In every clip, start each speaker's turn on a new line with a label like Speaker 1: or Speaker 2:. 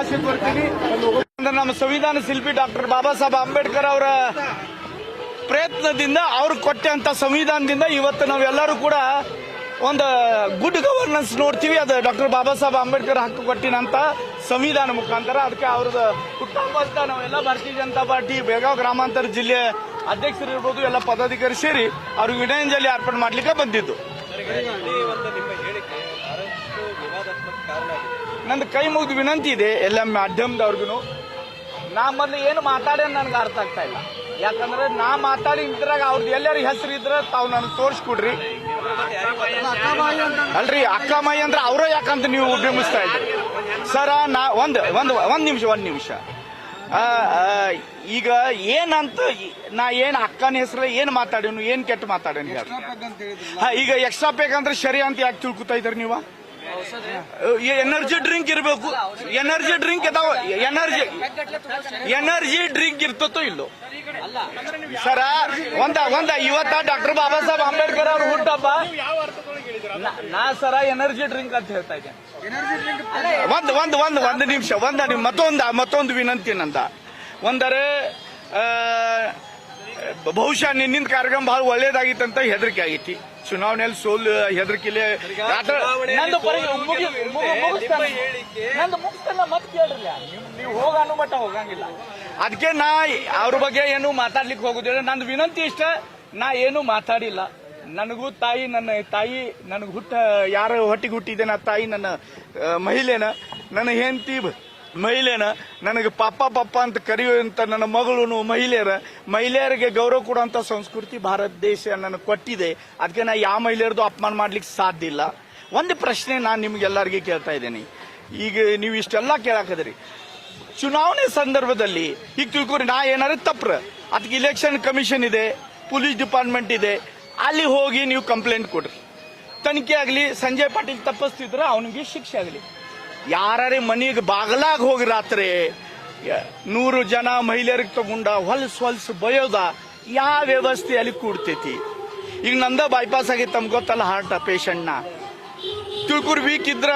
Speaker 1: ಭಾಷೆ ನಮ್ಮ ಸಂವಿಧಾನ ಶಿಲ್ಪಿ ಡಾಕ್ಟರ್ ಬಾಬಾ ಸಾಹೇಬ್ ಅಂಬೇಡ್ಕರ್ ಅವರ ಪ್ರಯತ್ನದಿಂದ ಅವ್ರು ಕೊಟ್ಟಂತ ಸಂವಿಧಾನದಿಂದ ಇವತ್ತು ನಾವೆಲ್ಲರೂ ಕೂಡ ಒಂದು ಗುಡ್ ಗವರ್ನೆನ್ಸ್ ನೋಡ್ತೀವಿ. ಅದು ಡಾಕ್ಟರ್ ಬಾಬಾ ಸಾಹೇಬ್ ಅಂಬೇಡ್ಕರ್ ಹಕ್ಕು ಕೊಟ್ಟಿನಂತ ಸಂವಿಧಾನ ಮುಖಾಂತರ. ಅದಕ್ಕೆ ಅವ್ರದ್ದು ಅಂತ ನಾವೆಲ್ಲ ಭಾರತೀಯ ಜನತಾ ಪಾರ್ಟಿ, ಬೆಳಗಾವಿ ಗ್ರಾಮಾಂತರ ಜಿಲ್ಲೆ ಅಧ್ಯಕ್ಷರು ಇರ್ಬೋದು ಎಲ್ಲ ಪದಾಧಿಕಾರಿ ಸೇರಿ ಅವ್ರಿಗೆ ವಿನಯಾಂಜಲಿ ಅರ್ಪಣೆ ಮಾಡ್ಲಿಕ್ಕೆ ಬಂದಿದ್ದು. ನಂದು ಕೈ ಮುಗಿದು ವಿನಂತಿ ಇದೆ ಎಲ್ಲ ಮಾಧ್ಯಮದವ್ರಿಗೂ ನಾ ಮೊದಲು ಏನು ಮಾತಾಡೋ ನನಗೆ ಅರ್ಥ ಆಗ್ತಾ ಇಲ್ಲ. ಯಾಕಂದ್ರೆ ನಾ ಮಾತಾಡಿ ಇದ್ರಾಗ ಅವ್ರದ್ದು ಎಲ್ಲರ ಹೆಸರು ಇದ್ರೆ ತಾವು ನನಗೆ ತೋರಿಸ್ಕೊಡ್ರಿ. ಅಲ್ರಿ ಅಕ್ಕ ಮಾಯಿ ಅಂದ್ರೆ ಅವರೇ ಯಾಕಂತ ನೀವು ಬಿಂಬಿಸ್ತಾ ಇದ್ರಿ? ಸರ ನಾ ಒಂದ್ ಒಂದ್ ಒಂದ್ ನಿಮಿಷ ಒಂದ್ ನಿಮಿಷ. ಈಗ ಏನಂತ ನಾ ಏನ್ ಅಕ್ಕನ ಹೆಸರು ಏನ್ ಮಾತಾಡೋನು ಏನ್ ಕೆಟ್ಟ ಮಾತಾಡೋನು ಈಗ ಎಕ್ಸ್ಟ್ರಾ ಪೇಕ್ ಅಂದ್ರೆ ಸರಿ ಅಂತ ಯಾಕೆ ತಿಳ್ಕೊತಾ ಇದ್ರಿ ನೀವು? ಎನರ್ಜಿ ಡ್ರಿಂಕ್ ಇರಬೇಕು. ಎನರ್ಜಿ ಡ್ರಿಂಕ್ ಇದಾವ. ಎನರ್ಜಿ ಎನರ್ಜಿ ಡ್ರಿಂಕ್ ಇರ್ತತೋ ಇಲ್ಲೋ? ಸರ, ಒಂದ ಒಂದ ಇವತ್ತ ಡಾಕ್ಟರ್ ಬಾಬಾ ಸಾಹೇಬ್ ಅಂಬೇಡ್ಕರ್ ಅವ್ರ ಹುಟ್ಟಪ್ಪ. ನಾ- ಸರ ಎನರ್ಜಿ ಡ್ರಿಂಕ್ ಅಂತ ಹೇಳ್ತಾ ಇದ್ದೇನೆ. ಒಂದ್ ಒಂದ್ ಒಂದ್ ಒಂದ್ ನಿಮಿಷ, ಒಂದ, ಮತ್ತೊಂದ, ಮತ್ತೊಂದು ಮತ್ತೊಂದು ವಿನಂತಿ ನಂದ ಒಂದರೆ ಬಹುಶಃ ನಿನ್ನಿಂದ ಕಾರ್ಯಕ್ರಮ ಬಹಳ ಅಂತ ಹೆದರಿಕೆ ಆಗೈತಿ. ಚುನಾವಣೆಯಲ್ಲಿ ಸೋಲು ಹೆದರಿಕೆಲೆ ನೀವು ಹೋಗ ಅನ್ನೋ ಮಟ್ಟ ಹೋಗಂಗಿಲ್ಲ. ಅದಕ್ಕೆ ನಾ ಅವ್ರ ಬಗ್ಗೆ ಏನು ಮಾತಾಡ್ಲಿಕ್ಕೆ ಹೋಗುದಿಲ್ಲ. ನಂದು ವಿನಂತಿ ಇಷ್ಟ ನಾ ಏನು ಮಾತಾಡಿಲ್ಲ. ನನಗೂ ತಾಯಿ ನನ್ನ ತಾಯಿ ನನಗೆ ಹುಟ್ಟ ಯಾರ ಹೊಟ್ಟಿಗೆ ಹುಟ್ಟಿದ್ದೇನೆ ತಾಯಿ ನನ್ನ ಮಹಿಳೆನ ನನ್ನ ಹೆಂಡತಿ ಮಹಿಳೆನ, ನನಗೆ ಪಾಪ ಪಪ್ಪ ಅಂತ ಕರೆಯುವಂತ ನನ್ನ ಮಗಳು ಮಹಿಳೆಯರ, ಮಹಿಳೆಯರಿಗೆ ಗೌರವ ಕೊಡುವಂಥ ಸಂಸ್ಕೃತಿ ಭಾರತ ದೇಶ ನನಗೆ ಕೊಟ್ಟಿದೆ. ಅದಕ್ಕೆ ನಾ ಯಾವ ಮಹಿಳೆಯರದು ಅಪಮಾನ ಮಾಡ್ಲಿಕ್ಕೆ ಸಾಧ್ಯ ಇಲ್ಲ. ಒಂದು ಪ್ರಶ್ನೆ ನಾನು ನಿಮ್ಗೆಲ್ಲರಿಗೆ ಕೇಳ್ತಾ ಇದ್ದೀನಿ. ಈಗ ನೀವು ಇಷ್ಟೆಲ್ಲ ಕೇಳಾಕದ್ರಿ ಚುನಾವಣೆ ಸಂದರ್ಭದಲ್ಲಿ ಈಗ ತಿಳ್ಕೊರಿ, ನಾ ಏನಾರ ತಪ್ರ ಅದಕ್ಕೆ ಇಲೆಕ್ಷನ್ ಕಮಿಷನ್ ಇದೆ ಪೊಲೀಸ್ ಡಿಪಾರ್ಟ್ಮೆಂಟ್ ಇದೆ. ಅಲ್ಲಿ ಹೋಗಿ ನೀವು ಕಂಪ್ಲೇಂಟ್ ಕೊಡ್ರಿ. ತನಿಖೆ ಆಗಲಿ, ಸಂಜಯ್ ಪಾಟೀಲ್ ತಪ್ಪಿಸ್ತಿದ್ರೆ, ಅವನಿಗೆ ಶಿಕ್ಷೆ ಆಗಲಿ. ಯಾರೇ ಮನೆಗೆ ಬಾಗಲಾಗ ಹೋಗಿ ರಾತ್ರಿ ನೂರು ಜನ ಮಹಿಳೆಯರಿಗೆ ತಗೊಂಡ ಹೊಲ್ಸ್ ಹೊಲ್ಸ್ ಬಯೋದ ಯಾವ ವ್ಯವಸ್ಥೆ ಅಲ್ಲಿ ಕೂಡ್ತೈತಿ? ಈಗ ನಂದ ಬೈಪಾಸ್ ಆಗೈತೆ ತಮ್ಗೆ ಗೊತ್ತಲ್ಲ ಹಾರ್ಟ್ ಪೇಷಂಟ್ನ ತಿಳ್ಕೂರ್ ವೀಕ್ ಇದ್ರ?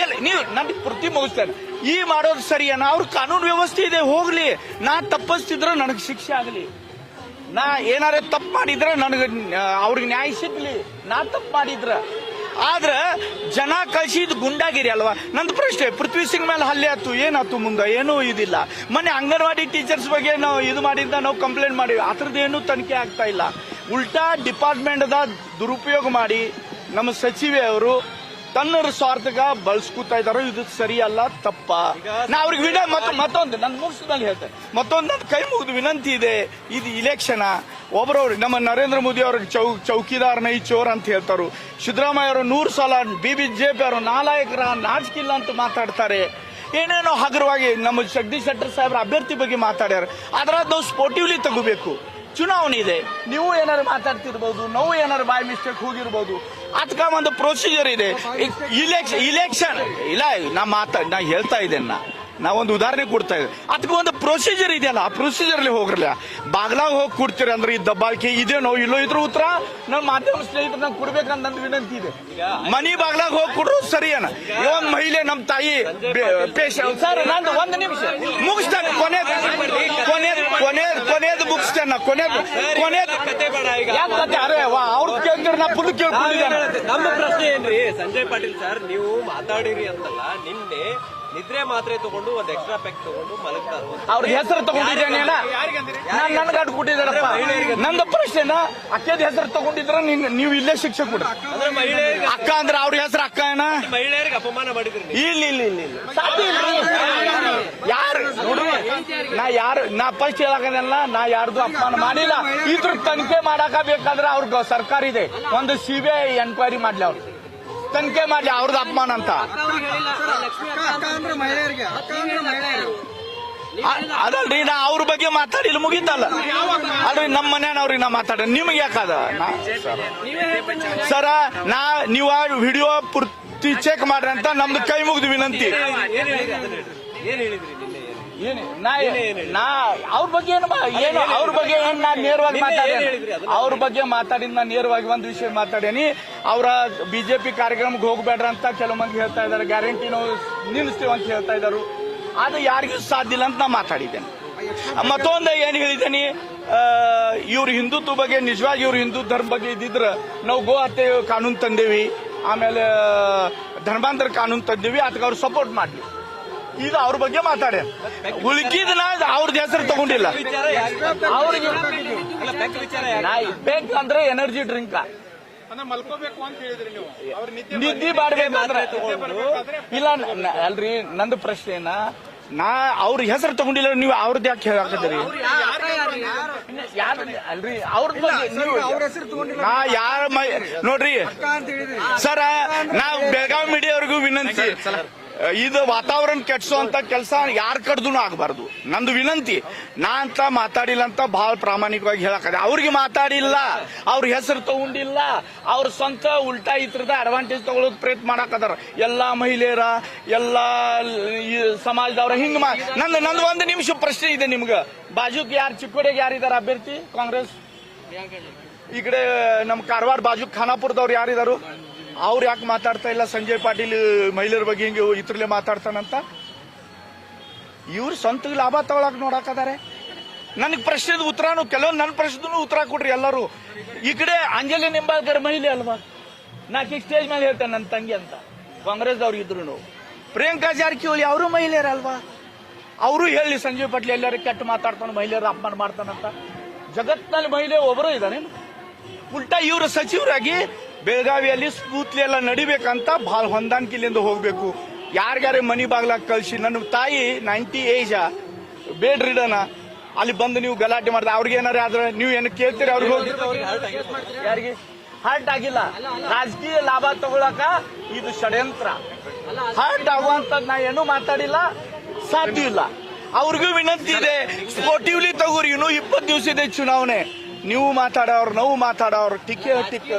Speaker 1: ಇಲ್ಲ ನೀವು ನನ್ನ ಪ್ರತಿ ಮುಗಿಸ್ತೇನೆ. ಈ ಮಾಡೋದು ಸರಿಯನ? ಅವ್ರ ಕಾನೂನು ವ್ಯವಸ್ಥೆ ಇದೆ, ಹೋಗ್ಲಿ. ನಾ ತಪ್ಪಿಸ್ತಿದ್ರೆ ನನಗೆ ಶಿಕ್ಷೆ ಆಗಲಿ. ನಾ ಏನಾರ ತಪ್ಪು ಮಾಡಿದ್ರೆ ನನಗೆ ಅವ್ರಿಗೆ ನ್ಯಾಯ ಸಿಗ್ಲಿ. ನಾ ತಪ್ಪು ಮಾಡಿದ್ರ. ಆದ್ರ ಜನ ಕಳ್ಸಿದ್ ಗುಂಡಾಗಿರಿ ಅಲ್ವಾ? ನಂದು ಪ್ರಶ್ನೆ, ಪೃಥ್ವಿ ಸಿಂಗ್ ಮೇಲೆ ಹಲ್ಲೆ ಆಯ್ತು, ಏನಾಯ್ತು ಮುಂದೆ? ಏನೂ ಇದಿಲ್ಲ. ಮೊನ್ನೆ ಅಂಗನವಾಡಿ ಟೀಚರ್ಸ್ ಬಗ್ಗೆ ನಾವು ಇದು ಮಾಡಿದ್ದ ನಾವು ಕಂಪ್ಲೇಂಟ್ ಮಾಡಿವಿ. ಅದ್ರದ್ದು ಏನೂ ತನಿಖೆ ಆಗ್ತಾ ಇಲ್ಲ. ಉಲ್ಟಾ ಡಿಪಾರ್ಟ್ಮೆಂಟ್ದ ದುರುಪಯೋಗ ಮಾಡಿ ನಮ್ಮ ಸಚಿವೆ ಅವರು ತನ್ನ ಸ್ವಾರ್ಥಗ ಬಳಸ್ಕೊತಾ ಇದಾರೋ. ಇದು ಸರಿಯಲ್ಲ, ತಪ್ಪ. ನಾ ಅವ್ರಿಗೆ ವಿನ ಮತ್ತ ಮತ್ತೊಂದು ನನ್ನ ಮುಗಿಸ್ದಂಗೆ ಹೇಳ್ತೇನೆ. ಮತ್ತೊಂದು, ನನ್ನ ಕೈ ಮುಗಿದು ವಿನಂತಿ ಇದೆ. ಇದು ಇಲೆಕ್ಷನ್ ಒಬ್ಬರವ್ರು ನಮ್ಮ ನರೇಂದ್ರ ಮೋದಿ ಅವ್ರಿಗೆ ಚೌ ಚೌಕಿದಾರ್ ನೈ ಚೋರ್ ಅಂತ ಹೇಳ್ತಾರು ಸಿದ್ದರಾಮಯ್ಯ ಅವರು ನೂರು ಸಲ ಬಿ ಬಿ ಜೆ ಪಿ ಅವರು ನಾಲಾಯಕರ ನಾಚಿಕಿಲ್ಲ ಅಂತ ಮಾತಾಡ್ತಾರೆ. ಏನೇನೋ ಹಗುರವಾಗಿ ನಮ್ಮ ಜಗದೀಶ್ ಶೆಟ್ಟರ್ ಸಾಹೇಬ್ರ ಅಭ್ಯರ್ಥಿ ಬಗ್ಗೆ ಮಾತಾಡ್ಯಾರ. ಅದರಾಗ ನಾವು ಸ್ಪೋರ್ಟಿವ್ಲಿ ತಗೋಬೇಕು. ಚುನಾವಣೆ ಇದೆ. ನೀವು ಏನಾರು ಮಾತಾಡ್ತಿರ್ಬೋದು ನಾವು ಏನಾರು ಬಾಯ್ ಮಿಸ್ಟೇಕ್ ಹೋಗಿರ್ಬೋದು. ಅದಕ್ಕ ಒಂದು ಪ್ರೊಸೀಜರ್ ಇದೆ. ಇಲೆಕ್ಷನ್ ಇಲೆಕ್ಷನ್ ಇಲ್ಲ ನಾ ಮಾತಾ ನಾ ಹೇಳ್ತಾ ಇದ್ದೇನೆ ನಾ. ನಾ ಒಂದು ಉದಾಹರಣೆ ಕೊಡ್ತಾ ಇದ್ದೆ ಅದಕ್ಕೆ ಒಂದು ಪ್ರೊಸೀಜರ್ ಇದೆಯಲ್ಲ, ಆ ಪ್ರೊಸೀಜರ್ಲಿ ಹೋಗ್ರಲ್ಲ. ಬಾಗ್ಲಾಗ ಹೋಗಿ ಕೊಡ್ತೀರಿ ಅಂದ್ರೆ ಈ ದಬ್ಬಾಳಿಕೆ ಇದೇನೋ ಇಲ್ಲೋ ಇದ್ರ ಉತ್ತರ, ನಮ್ಮ ಮಾಧ್ಯಮ ಸ್ನೇಹಿತರು ನಂಗೆ ಕೊಡ್ಬೇಕಂತ ನಂದು ವಿನಂತಿ ಇದೆ. ಮನಿ ಬಾಗ್ಲಾಗ ಹೋಗಿ ಕೊಡ್ರು ಸರಿಯಾನ. ಒಂದು ಮಹಿಳೆ ನಮ್ಮ ತಾಯಿ ಪೇಷಂಟ್ ಸರ್ ನಂದು ಒಂದು ನಿಮಿಷ. ಮುಗಿಸ್ತಾನೆ, ಕೊನೆ ಕೊನೆ ಕೊನೆ ಕೊನೆ ಮುಗಿಸ್ತೇನೆ ಕೊನೆ ಕೊನೆದು ಕೊನೆ ಅವ್ರು ಕೇಳಿದ್ರೆ ನಾ ಪುಲ್ ಕೇಳ್ಕೊಂಡಿದ್ದೇನೆ.
Speaker 2: ನಮ್ಮ ಪ್ರಶ್ನೆ ಏನ್ರಿ, ಸಂಜಯ್ ಪಾಟೀಲ್ ಸರ್, ನೀವು ಮಾತಾಡಿರಿ ಅಂತಲ್ಲ, ನಿನ್ನೆ ನಿದ್ರೆ ಮಾತ್ರೆ ತಗೊಂಡು ಒಂದ್ ಎಕ್ಸ್ಟ್ರಾ ಪ್ಯಾಕ್ ತಗೊಂಡು ಮಲಗ್ತಾರೆ
Speaker 1: ಅವ್ರ ಹೆಸರು ತಗೊಂಡಿದ್ದೇನೆ ನಾನು ನನ್ಗೆ ಅಡ್ ಕೊಟ್ಟಿದ್ದಾರಪ್ಪ. ನಂದು ಪ್ರಶ್ನೆನ? ಅಕ್ಕದ ಹೆಸರು ತಗೊಂಡಿದ್ರ ನೀವು ಇಲ್ಲೇ ಶಿಕ್ಷೆ
Speaker 2: ಕೊಡ
Speaker 1: ಅಕ್ಕ ಅಂದ್ರೆ ಅವ್ರ ಹೆಸರು ಅಕ್ಕ ಏನ?
Speaker 2: ಮಹಿಳೆಯರಿಗೆ ಅಪಮಾನ ಮಾಡಿದ್ರಿ
Speaker 1: ಇಲ್ಲ ಇಲ್ಲ ಇಲ್ಲ ಇಲ್ಲ. ಸಾಧ್ಯ ಇಲ್ಲ. ಯಾರು ನೋಡ್ರಿ ನಾ ಯಾರು ನಾ ಫಸ್ಟ್ ಹೇಳಕಲ್ಲ ನಾ ಯಾರ್ದು ಅಪಮಾನ ಮಾಡಿಲ್ಲ. ಇದ್ರ ತನಿಖೆ ಮಾಡಾಕ ಬೇಕಾದ್ರೆ ಅವ್ರ ಸರ್ಕಾರ ಇದೆ. ಒಂದು ಸಿ ಬಿ ಐ ಎನ್ಕ್ವೈರಿ ಮಾಡ್ಲಿ ಅವ್ರು. ತನಿಖೆ ಮಾಡ್ಲಿ ಅವ್ರದ್ದು ಅಪಮಾನ ಅಂತ. ಅದಲ್ರಿ ನಾ ಅವ್ರ ಬಗ್ಗೆ ಮಾತಾಡಿಲ್ಲ ಮುಗೀತಲ್ಲ? ಅಲ್ರಿ ನಮ್ಮ ಮನೆಯವ್ರಿಗೆ ನಾ ಮಾತಾಡ ನಿಮ್ಗೆ ಯಾಕದ ಸರ ನಾ ನೀವು ಆ ವಿಡಿಯೋ ಪೂರ್ತಿ ಚೆಕ್ ಮಾಡ್ರಿ ಅಂತ ನಮ್ದು ಕೈ ಮುಗಿದು ವಿನಂತಿ. ನಾ? ನಾ ಅವ್ರ ಬಗ್ಗೆ ಏನು ಮಾ- ಏನು ಅವ್ರ ಬಗ್ಗೆ ಏನ್ ನಾ ನೇರವಾಗಿ ಮಾತಾಡಿ ಅವ್ರ ಬಗ್ಗೆ ಮಾತಾಡಿದ ನಾ ನೇರವಾಗಿ ಒಂದು ವಿಷಯ ಮಾತಾಡೇನಿ. ಅವರ ಬಿಜೆಪಿ ಕಾರ್ಯಕ್ರಮಕ್ಕೆ ಹೋಗ್ಬೇಡ್ರ ಅಂತ ಕೆಲವು ಮಂದಿ ಹೇಳ್ತಾ ಇದ್ದಾರೆ ಗ್ಯಾರಂಟಿ ನಾವು ನಿಲ್ಲಿಸ್ತೀವಿ ಅಂತ ಹೇಳ್ತಾ ಇದ್ದಾರೆ ಅದು ಯಾರಿಗೂ ಸಾಧ್ಯ ಇಲ್ಲ ಅಂತ ನಾ ಮಾತಾಡಿದ್ದೇನೆ. ಮತ್ತೊಂದು ಏನು ಹೇಳಿದ್ದೇನೆ? ಇವ್ರ ಹಿಂದುತ್ವ ಬಗ್ಗೆ ನಿಜವಾಗಿ ಇವ್ರ ಹಿಂದೂ ಧರ್ಮ ಬಗ್ಗೆ ಇದ್ದಿದ್ರೆ ನಾವು ಗೋ ಹತ್ಯೆ ಕಾನೂನು ತಂದೇವಿ. ಆಮೇಲೆ ಧರ್ಮಾಂತರ ಕಾನೂನು ತಂದೇವಿ. ಅದಕ್ಕೆ ಅವ್ರು ಸಪೋರ್ಟ್ ಮಾಡ್ಲಿ. ಈಗ ಅವ್ರ ಬಗ್ಗೆ ಮಾತಾಡಿ. ಉಳ್ಕಿದ್ನ ಅವ್ರದ್ದು ಹೆಸರು ತಗೊಂಡಿಲ್ಲ. ಅವ್ರಿಗೆ
Speaker 2: ಬೆಕ್
Speaker 1: ಅಂದ್ರೆ ಎನರ್ಜಿ ಡ್ರಿಂಕ್
Speaker 3: ಮಲ್ಕೋಬೇಕು ಅಂತ ಹೇಳಿದ್ರಿ ನೀವು. ಅವ್ರ ನಿದ್ದೆ
Speaker 1: ನಿದ್ದಿ ಮಾಡ್ಬೇಕಂದ್ರೆ ಇಲ್ಲ ಅಲ್ರಿ ನಂದು ಪ್ರಶ್ನೆ ಏನ? ನಾ ಅವ್ರ ಹೆಸರು ತಗೊಂಡಿಲ್ಲ ನೀವು ಅವ್ರದ್ದು ಯಾಕೆ ಹೇಳಾಕತ್ತೀರಿ ಯಾರು ಅಲ್ರಿ ಅವ್ರ ಬಗ್ಗೆ ನೀವು
Speaker 3: ಅವ್ರ ಹೆಸರು ತಗೊಂಡಿಲ್ಲ.
Speaker 1: ನಾ ಯಾರ ಮೈ ನೋಡ್ರಿ ಸರ ನಾವು ಬೆಳಗಾವಿ ಮೀಡಿಯಾವ್ರಿಗೂ ವಿನಂತಿ. ಇದು ವಾತಾವರಣ ಕೆಟ್ಟಿಸುವಂತ ಕೆಲಸ ಯಾರ ಕಡ್ದು ಆಗಬಾರ್ದು. ನಂದು ವಿನಂತಿ, ನಾ ಅಂತ ಮಾತಾಡಿಲ್ಲ ಅಂತ ಬಹಳ ಪ್ರಾಮಾಣಿಕವಾಗಿ ಹೇಳಕದೆ ಅವ್ರಿಗೆ ಮಾತಾಡಿಲ್ಲ, ಅವ್ರ ಹೆಸರು ತಗೊಂಡಿಲ್ಲ, ಅವ್ರ ಸ್ವಂತ ಉಲ್ಟಾ ಇತರದ ಅಡ್ವಾಂಟೇಜ್ ತಗೊಳ್ಳೋದು ಪ್ರಯತ್ನ ಮಾಡಕ್ಕದಾರ ಎಲ್ಲಾ ಮಹಿಳೆಯರ, ಎಲ್ಲಾ ಸಮಾಜದವ್ರ ಹಿಂಗ ನಂದು ನಂದು ಒಂದು ನಿಮಿಷ ಪ್ರಶ್ನೆ ಇದೆ ನಿಮ್ಗೆ. ಬಾಜುಕ್ ಯಾರು ಚಿಕ್ಕೋಡಿಗೆ ಯಾರಿದಾರ ಅಭ್ಯರ್ಥಿ? ಕಾಂಗ್ರೆಸ್? ಈ ಕಡೆ ನಮ್ಮ ಕಾರವಾರ ಬಾಜು ಖಾನಾಪುರದವ್ರು ಯಾರಿದಾರು ಅವ್ರು ಯಾಕೆ ಮಾತಾಡ್ತಾ ಇಲ್ಲ? ಸಂಜಯ್ ಪಾಟೀಲ್, ಮಹಿಳೆಯರ ಬಗ್ಗೆ ಹಿಂಗೆ ಇತ್ರಲ್ಲೇ ಮಾತಾಡ್ತಾನಂತ? ಇವ್ರು ಸ್ವಂತ ಲಾಭ ತಗೊಳಕ್ ನೋಡಾಕದಾರೆ ನನಗೆ ಪ್ರಶ್ನೆದ ಉತ್ತರನು ಕೆಲವೊಂದು ನನ್ನ ಪ್ರಶ್ನೆನೂ ಉತ್ತರ ಕೊಡ್ರಿ ಎಲ್ಲರೂ. ಈ ಕಡೆ ಅಂಜಲಿ ನಿಂಬಾಳ್ಕರ್ ಮಹಿಳೆ ಅಲ್ವಾ? ನಾಕಿ ಸ್ಟೇಜ್ ಮೇಲೆ ಹೇಳ್ತೇನೆ ನನ್ನ ತಂಗಿ ಅಂತ. ಕಾಂಗ್ರೆಸ್ದವ್ರು ಇದ್ರು ಪ್ರಿಯಾಂಕಾ ಜಾರಕಿಹೊಳಿ ಅವರು ಮಹಿಳೆಯರಲ್ವಾ? ಅವರು ಹೇಳಿ ಸಂಜೀವ್ ಪಾಟೀಲ್ ಎಲ್ಲರೂ ಕೆಟ್ಟ ಮಾತಾಡ್ತಾನೆ, ಮಹಿಳೆಯರ ಅಪಮಾನ ಮಾಡ್ತಾನಂತ. ಜಗತ್ತಿನಲ್ಲಿ ಮಹಿಳೆ ಒಬ್ಬರು ಇದ್ದಾನೇನು ಉಲ್ಟಾ ಇವರು ಸಚಿವರಾಗಿ ಬೆಳಗಾವಿಯಲ್ಲಿ ಸ್ಫೂರ್ತಿ ಎಲ್ಲ ನಡಿಬೇಕಂತ ಭಾಳ ಹೊಂದಾಣಿಕೆಯಿಂದ ಹೋಗ್ಬೇಕು. ಯಾರ್ಯಾರ ಮನಿ ಬಾಗ್ಲಾಗ ಕಳ್ಸಿ, ನನ್ನ ತಾಯಿ ನೈಂಟಿ ಏಜ ಬೇಡ್ ರಿಡನ ಅಲ್ಲಿ ಬಂದು ನೀವು ಗಲಾಟೆ ಮಾಡಿದ, ಅವ್ರಿಗೆ ಏನಾರ ಆದ್ರೆ ನೀವು ಏನು ಕೇಳ್ತೀರಿ ಅವ್ರಿಗೆ ಹೋಗಿ? ಹಾರ್ಟ್ ಆಗಿಲ್ಲ. ರಾಜಕೀಯ ಲಾಭ ತಗೊಳಕ ಇದು ಷಡ್ಯಂತ್ರ. ಹಾರ್ಟ್ ಆಗುವಂತ ನಾ ಏನೂ ಮಾತಾಡಿಲ್ಲ, ಸಾಧ್ಯ ಇಲ್ಲ. ಅವ್ರಿಗೂ ವಿನಂತಿ ಇದೆ ಸ್ಪೋರ್ಟಿವ್ಲಿ ತಗೋರಿ, ಇನ್ನು ಇಪ್ಪತ್ತು ದಿವಸ ಇದೆ ಚುನಾವಣೆ. ನೀವು ಮಾತಾಡೋರು ನಾವು ಮಾತಾಡೋರು ಟಿಕೆ ಟಿಕೆ.